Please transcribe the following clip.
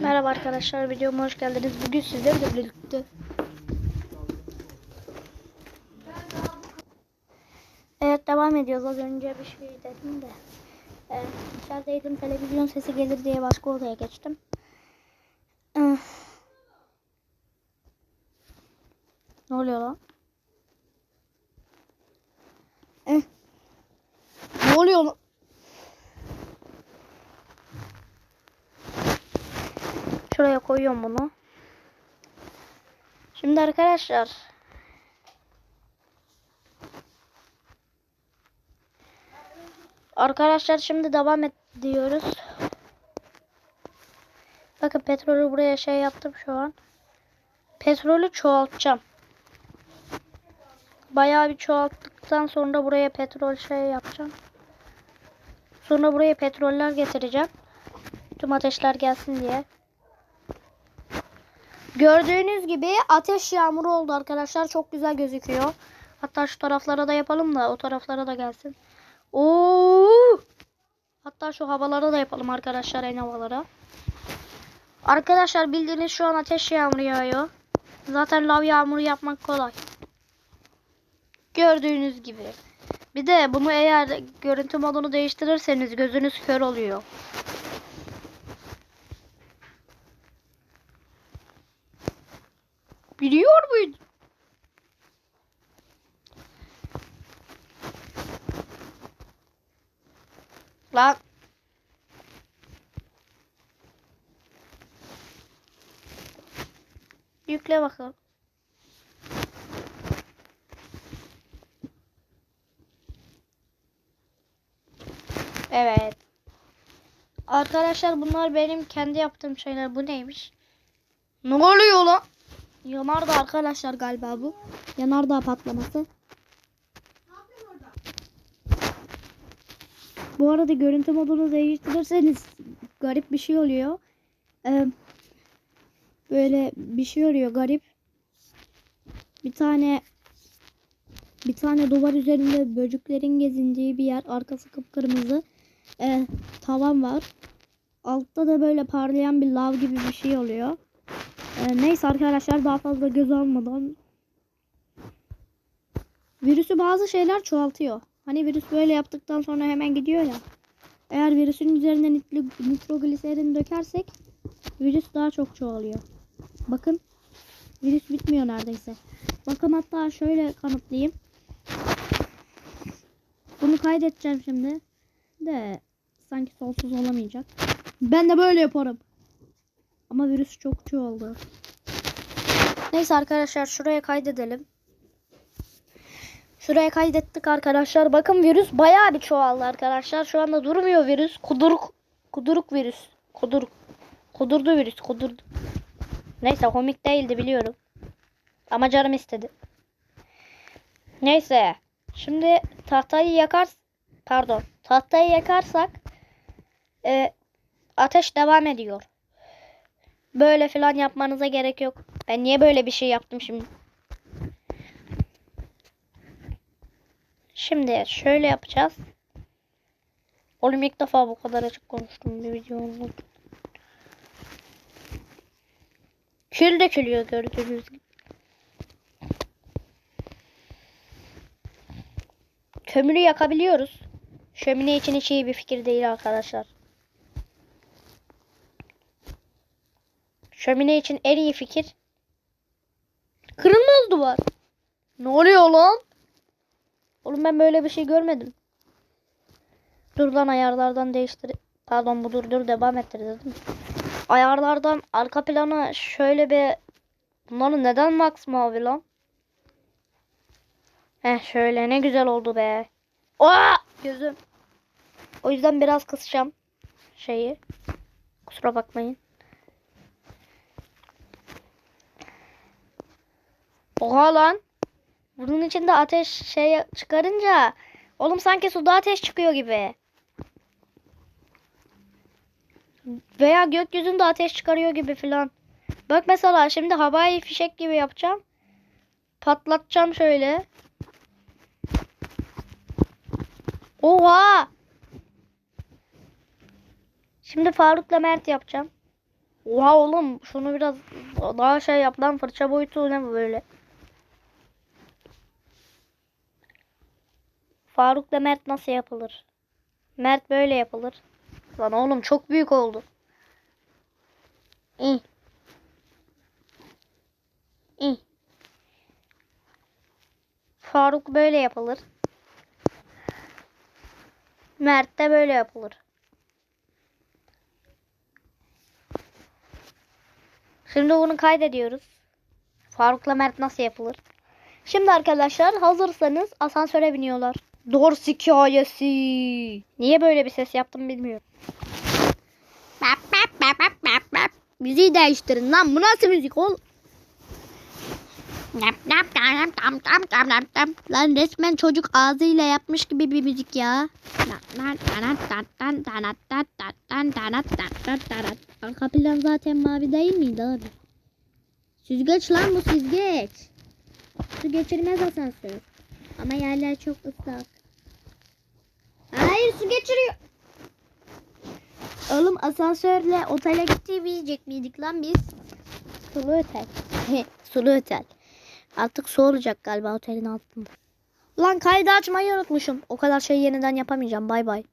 Merhaba arkadaşlar videoma hoş geldiniz. Bugün sizlerle birlikte Evet devam ediyoruz. Az önce bir şey dedim de. Evet, içerideydim. Televizyon sesi gelir diye başka odaya geçtim. Eh. Ne oluyor lan? Eh. Ne oluyor lan? Şuraya koyuyorum bunu. Şimdi arkadaşlar. Arkadaşlar şimdi devam ediyoruz. Bakın petrolü buraya şey yaptım şu an. Petrolü çoğaltacağım. Bayağı bir çoğalttıktan sonra buraya petrol şey yapacağım. Sonra buraya petroller getireceğim. Tüm ateşler gelsin diye. Gördüğünüz gibi ateş yağmuru oldu arkadaşlar. Çok güzel gözüküyor. Hatta şu taraflara da yapalım da o taraflara da gelsin. Oo! Hatta şu havalara da yapalım arkadaşlar en havalara. Arkadaşlar bildiğiniz şu an ateş yağmuru yağıyor. Zaten lav yağmuru yapmak kolay. Gördüğünüz gibi. Bir de bunu eğer görüntü modunu değiştirirseniz gözünüz kör oluyor. Lan. Yükle bakalım. Evet. Arkadaşlar bunlar benim kendi yaptığım şeyler. Bu neymiş? Ne oluyor lan? Yanardağ arkadaşlar galiba bu. Yanardağ patlaması. Bu arada görüntü modunu değiştirirseniz garip bir şey oluyor. Ee, böyle bir şey oluyor garip. Bir tane bir tane duvar üzerinde böceklerin gezindiği bir yer. Arkası kıpkırmızı. Ee, tavan var. Altta da böyle parlayan bir lav gibi bir şey oluyor. Ee, neyse arkadaşlar daha fazla göz almadan virüsü bazı şeyler çoğaltıyor. Hani virüs böyle yaptıktan sonra hemen gidiyor ya. Eğer virüsün üzerine nitro- nitrogliserin dökersek virüs daha çok çoğalıyor. Bakın virüs bitmiyor neredeyse. Bakın hatta şöyle kanıtlayayım. Bunu kaydedeceğim şimdi. De sanki sonsuz olamayacak. Ben de böyle yaparım. Ama virüs çok çoğaldı. Neyse arkadaşlar şuraya kaydedelim. Şuraya kaydettik arkadaşlar. Bakın virüs bayağı bir çoğaldı arkadaşlar. Şu anda durmuyor virüs. Kuduruk kuduruk virüs. Kuduruk. Kudurdu virüs. Kudurdu. Neyse komik değildi biliyorum. Ama canım istedi. Neyse. Şimdi tahtayı yakar pardon. Tahtayı yakarsak e, ateş devam ediyor. Böyle falan yapmanıza gerek yok. Ben niye böyle bir şey yaptım şimdi? Şimdi şöyle yapacağız. Oğlum ilk defa bu kadar açık konuştum bir video olmadı. Kül dökülüyor gördüğünüz gibi. Kömürü yakabiliyoruz. Şömine için hiç iyi bir fikir değil arkadaşlar. Şömine için en iyi fikir kırılmaz duvar. Ne oluyor lan? Oğlum ben böyle bir şey görmedim. Dur lan ayarlardan değiştir. Pardon bu dur dur devam ettir dedim. Ayarlardan arka plana şöyle bir Bunların neden max mavi lan? Heh şöyle ne güzel oldu be. Oha! Gözüm. O yüzden biraz kısacağım şeyi. Kusura bakmayın. Oha lan. Bunun içinde ateş şey çıkarınca oğlum sanki suda ateş çıkıyor gibi. Veya gökyüzünde ateş çıkarıyor gibi filan. Bak mesela şimdi havai fişek gibi yapacağım. Patlatacağım şöyle. Oha! Şimdi Faruk'la Mert yapacağım. Oha oğlum şunu biraz daha şey yap lan fırça boyutu ne böyle? Faruk'la Mert nasıl yapılır? Mert böyle yapılır. Lan oğlum çok büyük oldu. İyi. İyi. Faruk böyle yapılır. Mert de böyle yapılır. Şimdi bunu kaydediyoruz. Faruk'la Mert nasıl yapılır? Şimdi arkadaşlar hazırsanız asansöre biniyorlar. Dors hikayesi. Niye böyle bir ses yaptım bilmiyorum. Bap, bap, bap, bap, bap, bap. Müziği değiştirin lan. Bu nasıl müzik ol? Lan resmen çocuk ağzıyla yapmış gibi bir müzik ya. Arka plan zaten mavi değil miydi abi? Süzgeç lan bu süzgeç. Su geçirmez asansör. Ama yerler çok ıslak. Hayır su geçiriyor. Oğlum asansörle otele gitmeyecek miydik lan biz? Sulu otel. Sulu otel. Artık su olacak galiba otelin altında. Lan kaydı açmayı unutmuşum. O kadar şey yeniden yapamayacağım. Bay bay.